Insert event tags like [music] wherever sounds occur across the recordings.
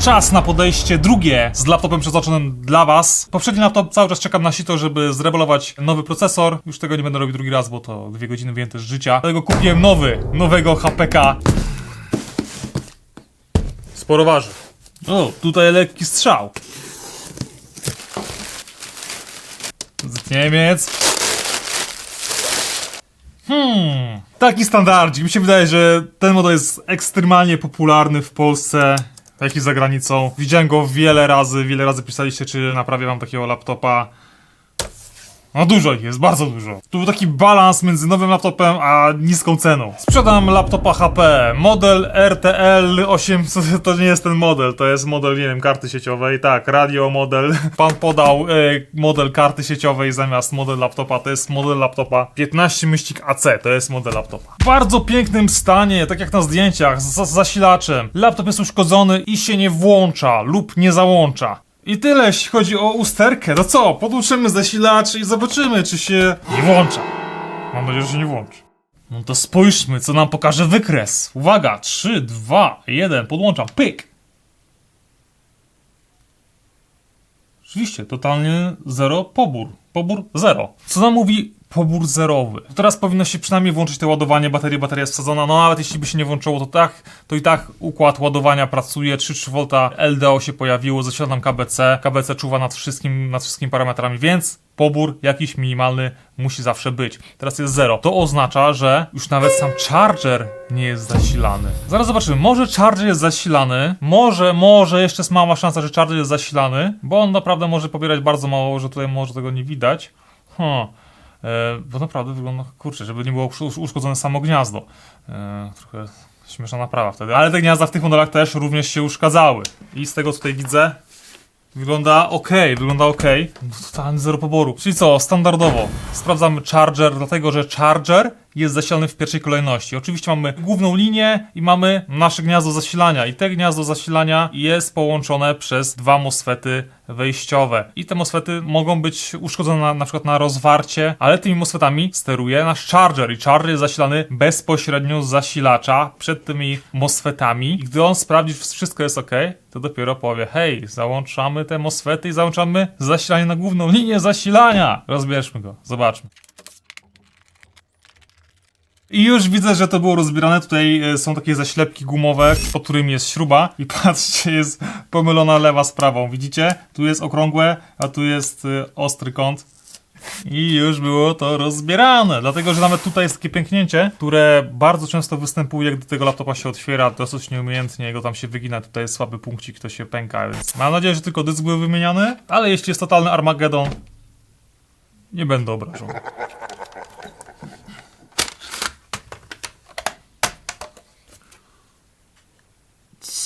czas na podejście drugie z laptopem przeznaczonym dla was. Poprzedni laptop cały czas czekam na sito, żeby zrebelować nowy procesor. Już tego nie będę robił drugi raz, bo to dwie godziny z życia. Dlatego kupiłem nowy, nowego HPK. Sporo waży. O, tutaj lekki strzał. Z Niemiec. Hmm. Taki standardzik. Mi się wydaje, że ten model jest ekstremalnie popularny w Polsce, jak i za granicą. Widziałem go wiele razy, wiele razy pisaliście, czy naprawię wam takiego laptopa. No dużo ich jest, bardzo dużo. Tu był taki balans między nowym laptopem a niską ceną. Sprzedam laptopa HP, model RTL 800, [laughs] to nie jest ten model, to jest model, nie wiem, karty sieciowej, tak, radio model. [laughs] Pan podał e, model karty sieciowej zamiast model laptopa, to jest model laptopa 15 myślnik AC, to jest model laptopa. W bardzo pięknym stanie, tak jak na zdjęciach, z, z zasilaczem. Laptop jest uszkodzony i się nie włącza lub nie załącza. I tyle, jeśli chodzi o usterkę. No co, podłączymy zasilacz i zobaczymy, czy się nie włącza. Mam nadzieję, że się nie włączy. No to spójrzmy, co nam pokaże wykres. Uwaga, 3, 2, 1, podłączam, pyk. Rzeczywiście, totalnie zero pobór. Pobór zero. Co nam mówi pobór zerowy? Teraz powinno się przynajmniej włączyć to ładowanie, bateria, bateria jest wsadzona, no nawet jeśli by się nie włączyło, to tak, to i tak układ ładowania pracuje, 3,3V LDO się pojawiło, zasiadam KBC, KBC czuwa nad wszystkim, nad wszystkimi parametrami, więc pobór jakiś minimalny musi zawsze być. Teraz jest zero. To oznacza, że już nawet sam charger nie jest zasilany. Zaraz zobaczymy. Może charger jest zasilany. Może, może jeszcze jest mała szansa, że charger jest zasilany, bo on naprawdę może pobierać bardzo mało, że tutaj może tego nie widać. Hmm. E, bo naprawdę wygląda, kurczę, żeby nie było usz- uszkodzone samo gniazdo. E, trochę śmieszna naprawa wtedy. Ale te gniazda w tych modelach też również się uszkadzały. I z tego co tutaj widzę, Wygląda ok, wygląda ok. No totalny zero poboru. Czyli co, standardowo sprawdzamy charger, dlatego że charger jest zasilany w pierwszej kolejności. Oczywiście mamy główną linię i mamy nasze gniazdo zasilania. I te gniazdo zasilania jest połączone przez dwa MOSFETy wejściowe. I te MOSFETy mogą być uszkodzone na, na przykład na rozwarcie, ale tymi MOSFETami steruje nasz charger. I charger jest zasilany bezpośrednio z zasilacza przed tymi MOSFETami. I gdy on sprawdzi, że wszystko jest ok, to dopiero powie, hej, załączamy te MOSFETy i załączamy zasilanie na główną linię zasilania. Rozbierzmy go, zobaczmy. I już widzę, że to było rozbierane. Tutaj e, są takie zaślepki gumowe, pod którymi jest śruba. I [laughs] patrzcie, jest pomylona lewa z prawą. Widzicie? Tu jest okrągłe, a tu jest e, ostry kąt. I już było to rozbierane. Dlatego, że nawet tutaj jest takie pęknięcie, które bardzo często występuje, gdy tego laptopa się otwiera dosyć nieumiejętnie, go tam się wygina. Tutaj jest słaby punkcik, to się pęka. Więc mam nadzieję, że tylko dysk był wymieniany. Ale jeśli jest totalny Armageddon, nie będę obrażony.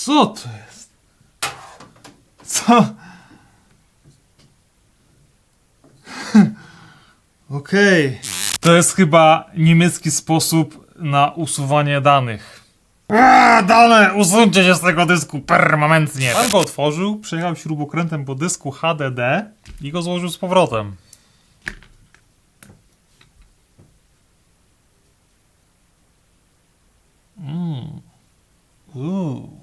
Co to jest? Co? [laughs] Okej. To jest chyba niemiecki sposób na usuwanie danych. Aaa, dane! Usuńcie się z tego dysku permanentnie! Pan go otworzył, przejechał śrubokrętem po dysku HDD i go złożył z powrotem.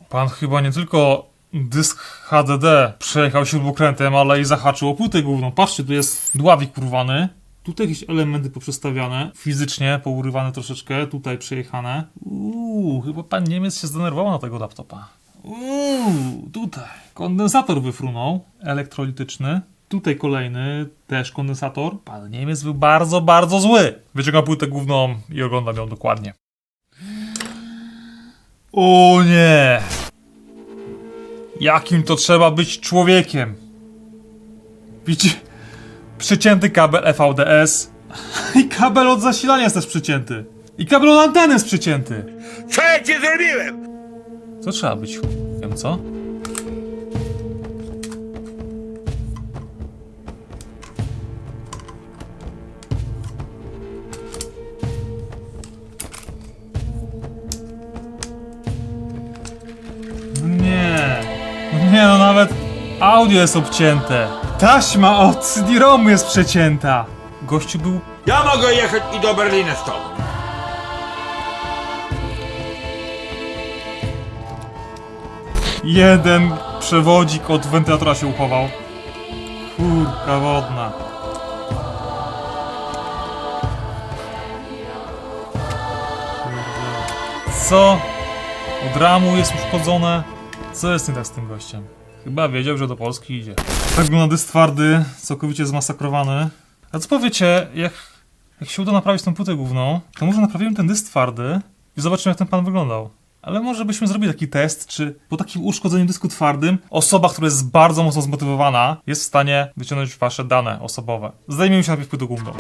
Pan chyba nie tylko dysk HDD przejechał śrubokrętem, ale i zahaczył o płytę główną. Patrzcie, tu jest dławik urwany. Tutaj jakieś elementy poprzestawiane, fizycznie pourywane troszeczkę, tutaj przejechane. Uuu, chyba pan Niemiec się zdenerwował na tego laptopa. Uuu, tutaj. Kondensator wyfrunął, elektrolityczny. Tutaj kolejny, też kondensator. Pan Niemiec był bardzo, bardzo zły. Wyciąga płytę główną i oglądam ją dokładnie. O nie! Jakim to trzeba być człowiekiem? Widzicie? Przycięty kabel EVDS. [laughs] I kabel od zasilania jest też przycięty. I kabel od anteny jest przycięty. Co ja ci zrobiłem? To trzeba być wiem co? Audio jest obcięte. Taśma od CD-ROMu jest przecięta. Gościu był Ja mogę jechać i do Berlina stąd. jeden przewodzik od wentylatora się uchował. Kurka wodna. Co? Od ramu jest uszkodzone? Co jest nie tak z tym gościem? Chyba wiedział, że do Polski idzie. Tak wygląda dysk twardy, całkowicie zmasakrowany. A co powiecie, jak, jak się uda naprawić tą płytę główną, to może naprawimy ten dysk twardy i zobaczymy, jak ten pan wyglądał. Ale może byśmy zrobili taki test, czy po takim uszkodzeniu dysku twardym osoba, która jest bardzo mocno zmotywowana, jest w stanie wyciągnąć wasze dane osobowe. Zdejmijmy się najpierw płytę główną.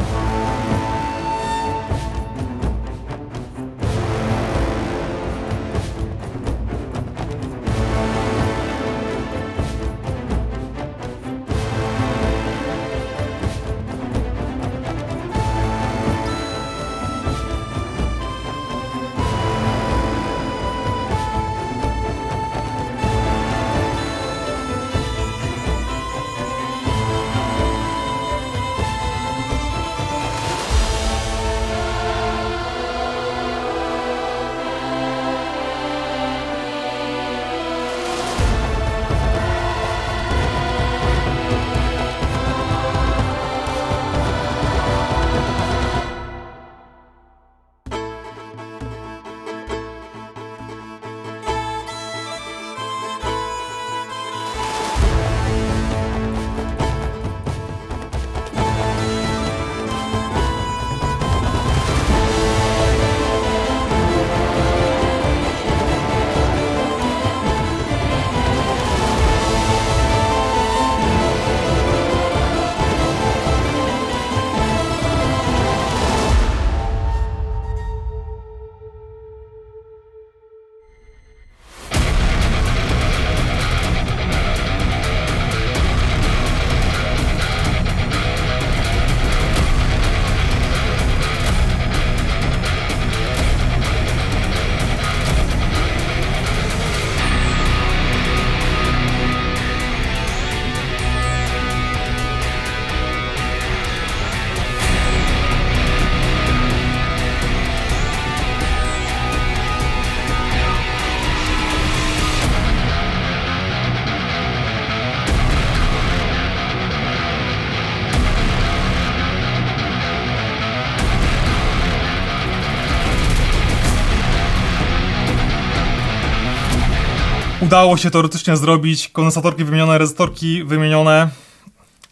Udało się teoretycznie zrobić, kondensatorki wymienione, rezysterki wymienione,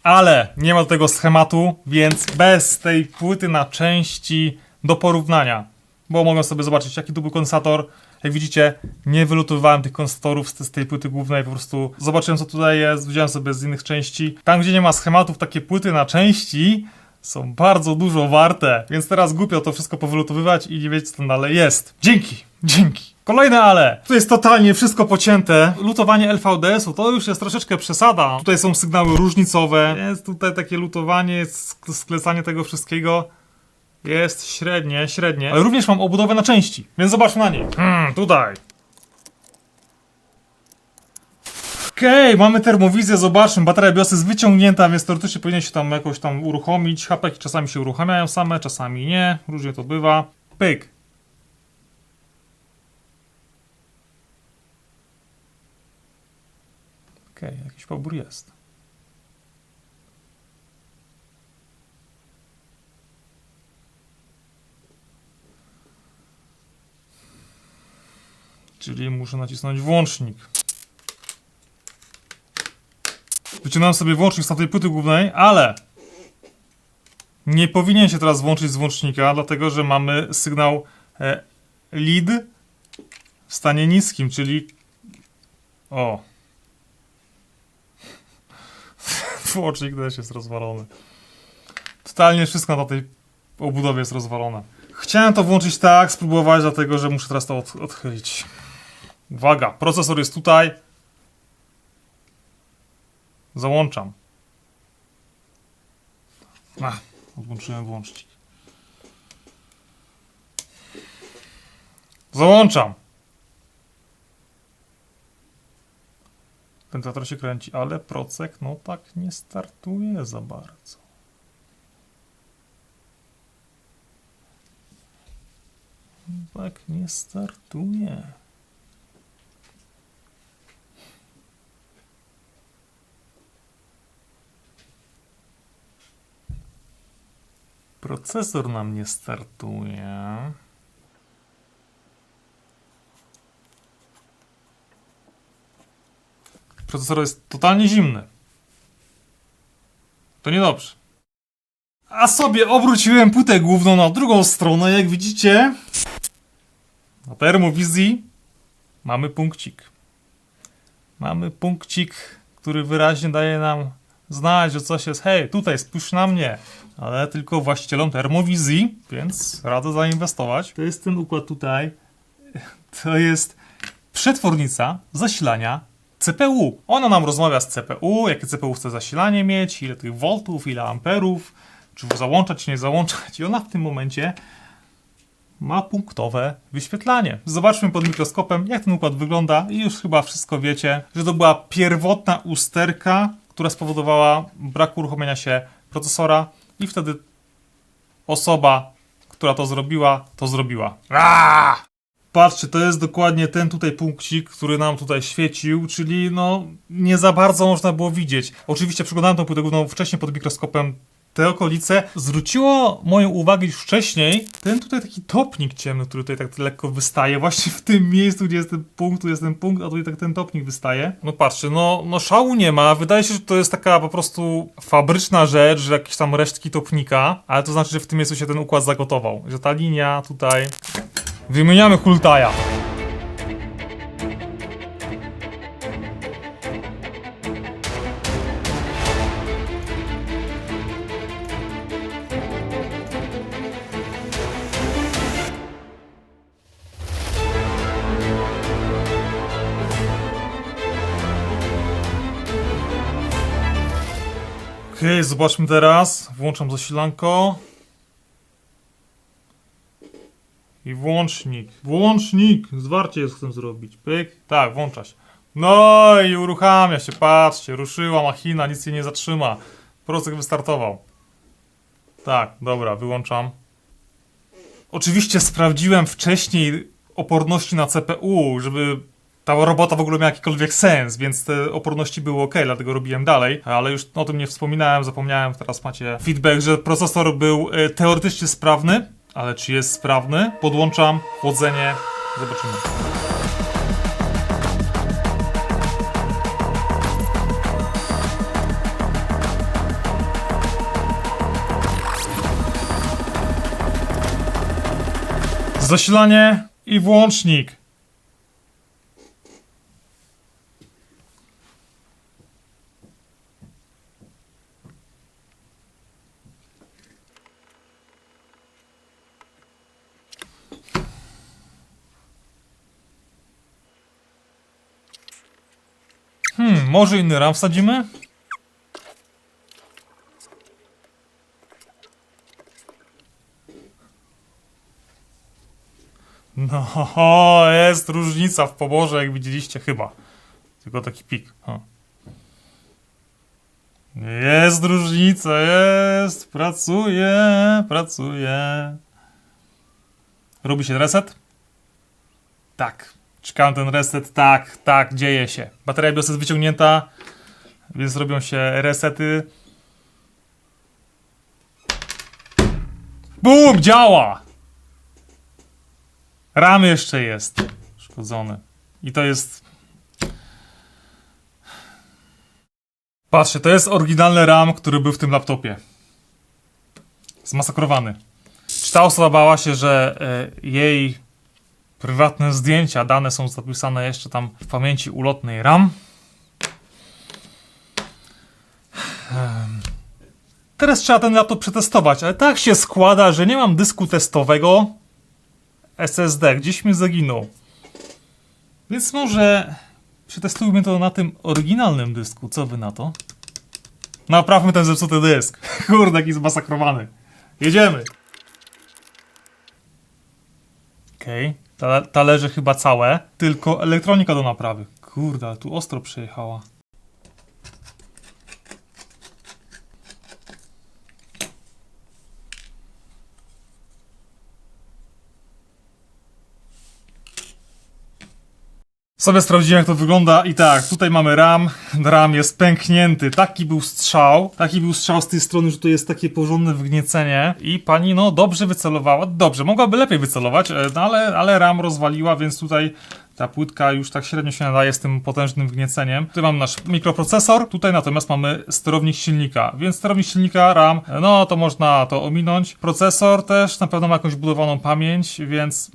ale nie ma do tego schematu, więc bez tej płyty na części do porównania, bo mogę sobie zobaczyć jaki tu był kondensator, jak widzicie nie wylutowałem tych kondensatorów z, z tej płyty głównej, po prostu zobaczyłem co tutaj jest, wziąłem sobie z innych części. Tam gdzie nie ma schematów, takie płyty na części są bardzo dużo warte, więc teraz głupio to wszystko powylutowywać i nie wiecie co tam dalej jest. Dzięki, dzięki. Kolejne ale. Tu jest totalnie wszystko pocięte. Lutowanie LVDS-u to już jest troszeczkę przesada. Tutaj są sygnały różnicowe. Jest tutaj takie lutowanie, sk- sklecanie tego wszystkiego. Jest średnie, średnie. Ale również mam obudowę na części, więc zobaczmy na niej. Hmm, tutaj. Okej, mamy termowizję, zobaczmy. Bateria BIOS jest wyciągnięta, więc teoretycznie powinien się tam jakoś tam uruchomić. Hapeki czasami się uruchamiają same, czasami nie. Różnie to bywa. Pyk. Okej, jakiś pobór jest. Czyli muszę nacisnąć włącznik. Wyciągnąłem sobie włącznik z tamtej płyty głównej, ale nie powinien się teraz włączyć z włącznika, dlatego że mamy sygnał e, lead w stanie niskim, czyli o. Włącznik też jest rozwalony. Totalnie wszystko na tej obudowie jest rozwalone. Chciałem to włączyć tak, spróbować, dlatego że muszę teraz to od, odchylić. Uwaga, procesor jest tutaj. Załączam. Ach, odłączyłem włącznik. Załączam. Pentator się kręci, ale procek no tak nie startuje za bardzo. Tak nie startuje. Procesor nam nie startuje. Procesor jest totalnie zimny. To niedobrze. A sobie obróciłem płytę główną na drugą stronę, jak widzicie. Na termowizji mamy punkcik. Mamy punkcik, który wyraźnie daje nam znać, że coś jest. Hej, tutaj spójrz na mnie. Ale tylko właścicielom termowizji, więc radzę zainwestować. To jest ten układ tutaj. To jest przetwornica zasilania CPU. Ona nam rozmawia z CPU, jakie CPU chce zasilanie mieć, ile tych voltów, ile amperów, czy załączać, czy nie załączać. I ona w tym momencie ma punktowe wyświetlanie. Zobaczmy pod mikroskopem, jak ten układ wygląda i już chyba wszystko wiecie, że to była pierwotna usterka, która spowodowała brak uruchomienia się procesora i wtedy osoba, która to zrobiła, to zrobiła. Aaaa! Patrzcie, to jest dokładnie ten tutaj punkcik, który nam tutaj świecił, czyli no nie za bardzo można było widzieć. Oczywiście przeglądałem tą płytę główną wcześniej pod mikroskopem te okolice. Zwróciło moją uwagę już wcześniej ten tutaj taki topnik ciemny, który tutaj tak lekko wystaje. Właśnie w tym miejscu, gdzie jest ten punkt, tu jest ten punkt, a tutaj tak ten topnik wystaje. No patrzcie, no, no szału nie ma. Wydaje się, że to jest taka po prostu fabryczna rzecz, że jakieś tam resztki topnika, ale to znaczy, że w tym miejscu się ten układ zagotował. Że ta linia tutaj... Wymieniamy Hultaja. Okej, zobaczmy teraz. Włączam zasilanko. I włącznik. Włącznik! Zwarcie jest chcę zrobić. Pyk. Tak, włącza się. No i uruchamia się, patrzcie, ruszyła machina, nic jej nie zatrzyma. Procek wystartował. Tak, dobra, wyłączam. Oczywiście sprawdziłem wcześniej oporności na CPU, żeby ta robota w ogóle miała jakikolwiek sens, więc te oporności były ok, dlatego robiłem dalej, ale już o tym nie wspominałem, zapomniałem, teraz macie feedback, że procesor był e, teoretycznie sprawny, ale czy jest sprawny? Podłączam chłodzenie, zobaczymy. Zasilanie i włącznik. Hmm, może inny RAM wsadzimy? No, jest różnica w poborze, jak widzieliście chyba. Tylko taki pik. O. Jest różnica, jest. Pracuje, pracuje. Robi się reset? Tak. Czekam ten reset, tak, tak, dzieje się. Bateria BIOS jest wyciągnięta, więc robią się resety. Bum, działa! RAM jeszcze jest szkodzony. I to jest... Patrzcie, to jest oryginalny RAM, który był w tym laptopie. Zmasakrowany. Czy ta osoba bała się, że e, jej prywatne zdjęcia, dane są zapisane jeszcze tam w pamięci ulotnej RAM. Em, Teraz trzeba ten laptop przetestować, ale tak się składa, że nie mam dysku testowego SSD, gdzieś mi zaginął. Więc może przetestujmy to na tym oryginalnym dysku. Co wy na to? Naprawmy ten zepsuty dysk. [laughs] Kurde, jaki zmasakrowany. Jedziemy. Okej. Ta, talerze chyba całe, tylko elektronika do naprawy. Kurde, tu ostro przejechała. Sobie sprawdziłem, jak to wygląda i tak, tutaj mamy RAM, RAM jest pęknięty, taki był strzał, taki był strzał z tej strony, że tu jest takie porządne wgniecenie i pani, no, dobrze wycelowała, dobrze, mogłaby lepiej wycelować, e, no, ale, ale RAM rozwaliła, więc tutaj ta płytka już tak średnio się nadaje z tym potężnym wgnieceniem. Tutaj mamy nasz mikroprocesor, tutaj natomiast mamy sterownik silnika, więc sterownik silnika RAM, no to można to ominąć. Procesor też na pewno ma jakąś budowaną pamięć, więc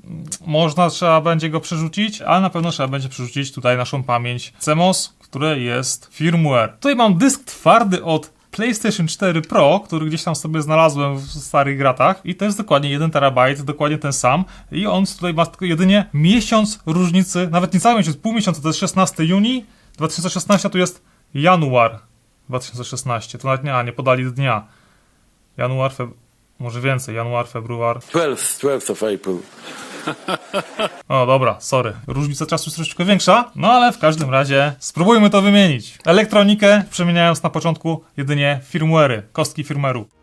można, trzeba będzie go przerzucić, ale na pewno trzeba będzie przerzucić tutaj naszą pamięć CMOS, które jest firmware. Tutaj mam dysk twardy od PlayStation 4 Pro, który gdzieś tam sobie znalazłem w starych gratach i to jest dokładnie 1 terabajt, dokładnie ten sam i on tutaj ma tylko jedynie miesiąc różnicy, nawet nie cały miesiąc, pół miesiąca, to jest 16 juni 2016, to jest januar 2016, to nawet nie, a, nie podali dnia. Januar, feb... może więcej, januar, februar. 12th, 12th of April. [laughs] O, dobra, sorry. Różnica czasu jest troszeczkę większa, no ale w każdym razie spróbujmy to wymienić. Elektronikę przemieniając na początku jedynie firmware'y, kostki firmware'u.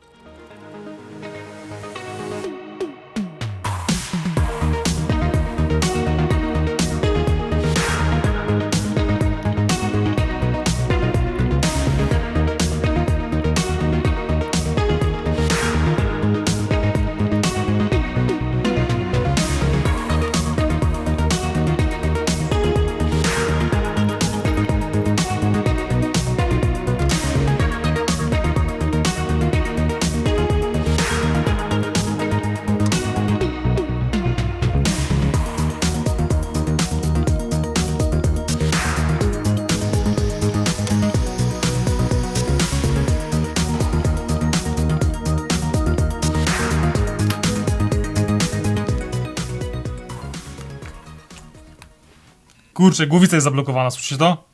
Kurczę, głowica jest zablokowana, słyszycie to?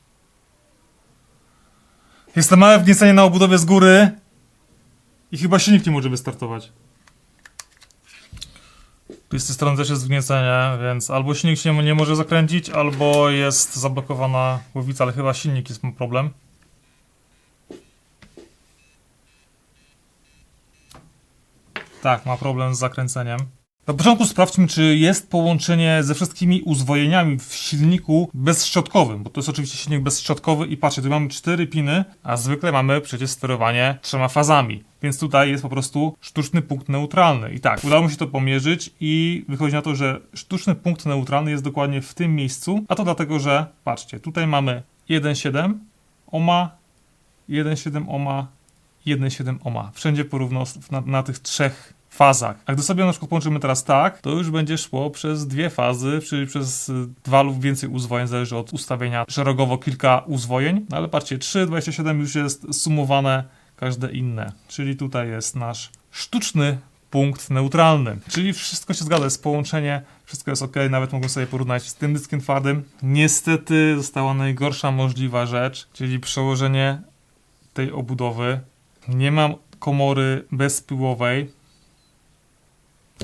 Jest to małe wgniecenie na obudowie z góry i chyba silnik nie może wystartować. Tu z tej strony też jest wgniecenie, więc albo silnik się nie może zakręcić, albo jest zablokowana głowica, ale chyba silnik jest problem. Tak, ma problem z zakręceniem. Na początku sprawdźmy, czy jest połączenie ze wszystkimi uzwojeniami w silniku bezszczotkowym, bo to jest oczywiście silnik bezszczotkowy i patrzcie, tu mamy cztery piny, a zwykle mamy przecież sterowanie trzema fazami. Więc tutaj jest po prostu sztuczny punkt neutralny. I tak, udało mi się to pomierzyć i wychodzi na to, że sztuczny punkt neutralny jest dokładnie w tym miejscu, a to dlatego, że patrzcie, tutaj mamy 1,7 ohma, 1,7 ohma, 1,7 ohma. Wszędzie porówno na, na tych trzech fazach. A gdy sobie na przykład połączymy teraz tak, to już będzie szło przez dwie fazy, czyli przez y, dwa lub więcej uzwojeń, zależy od ustawienia szeregowo kilka uzwojeń. No ale patrzcie, 3,27 już jest sumowane każde inne. Czyli tutaj jest nasz sztuczny punkt neutralny. Czyli wszystko się zgadza, jest połączenie, wszystko jest ok, nawet mogę sobie porównać z tym dyskiem twardym. Niestety została najgorsza możliwa rzecz, czyli przełożenie tej obudowy. Nie mam komory bezpyłowej,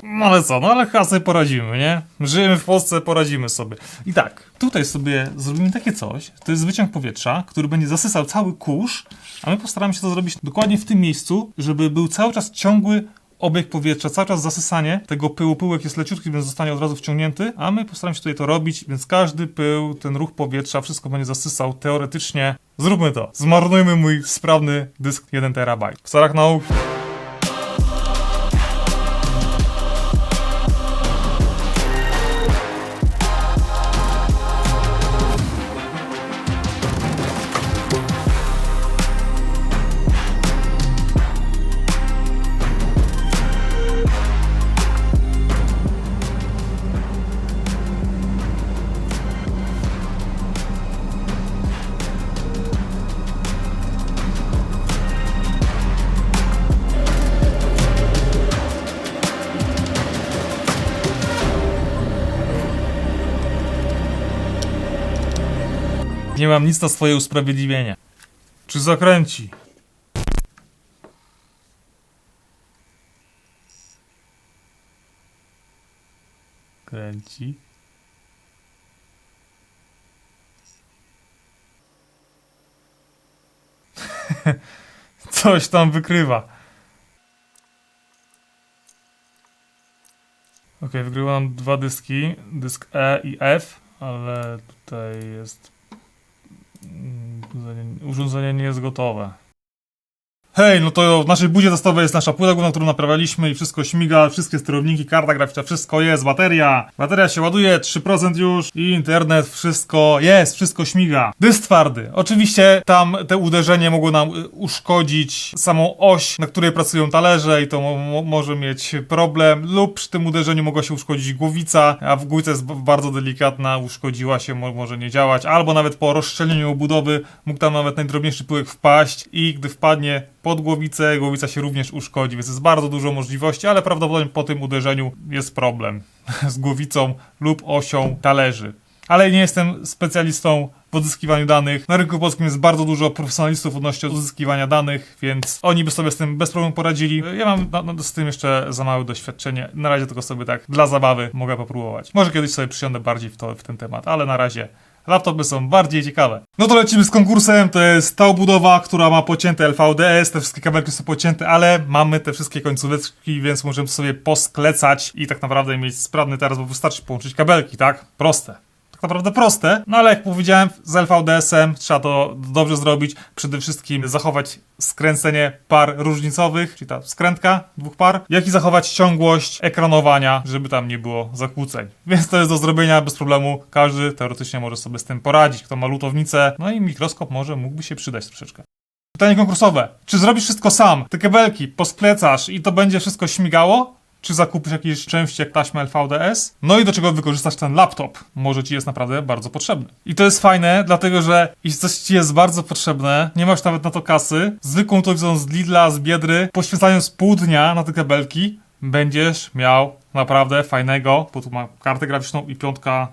no ale co, no ale chyba sobie poradzimy, nie? Żyjemy w Polsce, poradzimy sobie. I tak, tutaj sobie zrobimy takie coś, to jest wyciąg powietrza, który będzie zasysał cały kurz, a my postaramy się to zrobić dokładnie w tym miejscu, żeby był cały czas ciągły obieg powietrza, cały czas zasysanie tego pyłu. Pyłek jest leciutki, więc zostanie od razu wciągnięty, a my postaramy się tutaj to robić, więc każdy pył, ten ruch powietrza, wszystko będzie zasysał teoretycznie. Zróbmy to. Zmarnujmy mój sprawny dysk 1 terabajt. W Sarach Nauk. Nie mam nic na swoje usprawiedliwienie. Czy zakręci? Kręci. [laughs] Coś tam wykrywa. Ok, wygrywa nam dwa dyski, dysk E i F. ale tutaj jest. Urządzenie nie jest gotowe. Hej, no to w naszej budzie testowej jest nasza płyta główna, którą naprawialiśmy i wszystko śmiga, wszystkie sterowniki, karta graficzna, wszystko jest, bateria. Bateria się ładuje, 3% już i internet, wszystko jest, wszystko śmiga. Dysk twardy. Oczywiście tam te uderzenie mogło nam y, uszkodzić samą oś, na której pracują talerze i to mo- mo- może mieć problem, lub przy tym uderzeniu mogła się uszkodzić głowica, a w głowica jest bardzo delikatna, uszkodziła się, mo- może nie działać, albo nawet po rozszczelnieniu obudowy mógł tam nawet najdrobniejszy pyłek wpaść i gdy wpadnie pod głowicę, głowica się również uszkodzi, więc jest bardzo dużo możliwości, ale prawdopodobnie po tym uderzeniu jest problem [laughs] z głowicą lub osią talerzy. Ale nie jestem specjalistą w odzyskiwaniu danych. Na rynku polskim jest bardzo dużo profesjonalistów odnośnie odzyskiwania danych, więc oni by sobie z tym bez problemu poradzili. Ja mam z tym jeszcze za małe doświadczenie. Na razie tylko sobie tak dla zabawy mogę popróbować. Może kiedyś sobie przysiądę bardziej w, to, w ten temat, ale na razie Laptopy są bardziej ciekawe. No to lecimy z konkursem. To jest ta obudowa, która ma pocięte LVDS. Te wszystkie kabelki są pocięte, ale mamy te wszystkie końcóweczki, więc możemy sobie posklecać i tak naprawdę mieć sprawny teraz, bo wystarczy połączyć kabelki, tak? Proste. Tak naprawdę proste, no ale jak powiedziałem, z LVDS-em trzeba to dobrze zrobić. Przede wszystkim zachować skręcenie par różnicowych, czyli ta skrętka dwóch par, jak i zachować ciągłość ekranowania, żeby tam nie było zakłóceń. [laughs] Więc to jest do zrobienia bez problemu. Każdy teoretycznie może sobie z tym poradzić. Kto ma lutownicę, no i mikroskop może mógłby się przydać troszeczkę. Pytanie konkursowe. Czy zrobisz wszystko sam? Te kabelki posklecasz i to będzie wszystko śmigało? Czy zakupisz jakieś części jak taśmę LVDS? No i do czego wykorzystasz ten laptop? Może ci jest naprawdę bardzo potrzebny. I to jest fajne, dlatego że jeśli coś ci jest bardzo potrzebne, nie masz nawet na to kasy, zwykłą telewizją z Lidla, z Biedry, poświęcając pół dnia na te kabelki, będziesz miał naprawdę fajnego, bo tu ma kartę graficzną i piątka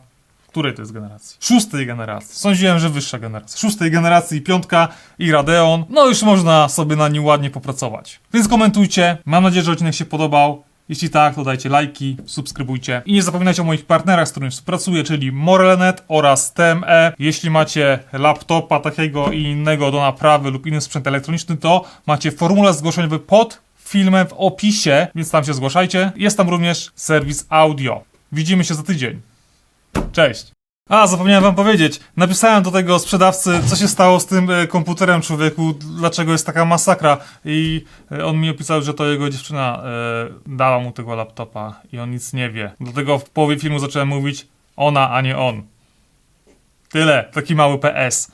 której to jest generacji? Szóstej generacji. Sądziłem, że wyższa generacja. Szóstej generacji, piątka i Radeon. No już można sobie na nim ładnie popracować. Więc komentujcie. Mam nadzieję, że odcinek się podobał. Jeśli tak, to dajcie lajki, subskrybujcie. I nie zapominajcie o moich partnerach, z którymi współpracuję, czyli Morelnet oraz TME. Jeśli macie laptopa takiego i innego do naprawy lub inny sprzęt elektroniczny, to macie formularz zgłoszeniowy pod filmem w opisie, więc tam się zgłaszajcie. Jest tam również serwis audio. Widzimy się za tydzień. Cześć. A, zapomniałem wam powiedzieć. Napisałem do tego sprzedawcy, co się stało z tym e, komputerem człowieku, dlaczego jest taka masakra. I e, on mi opisał, że to jego dziewczyna e, dała mu tego laptopa i on nic nie wie. Dlatego w połowie filmu zacząłem mówić ona, a nie on. Tyle, taki mały PS.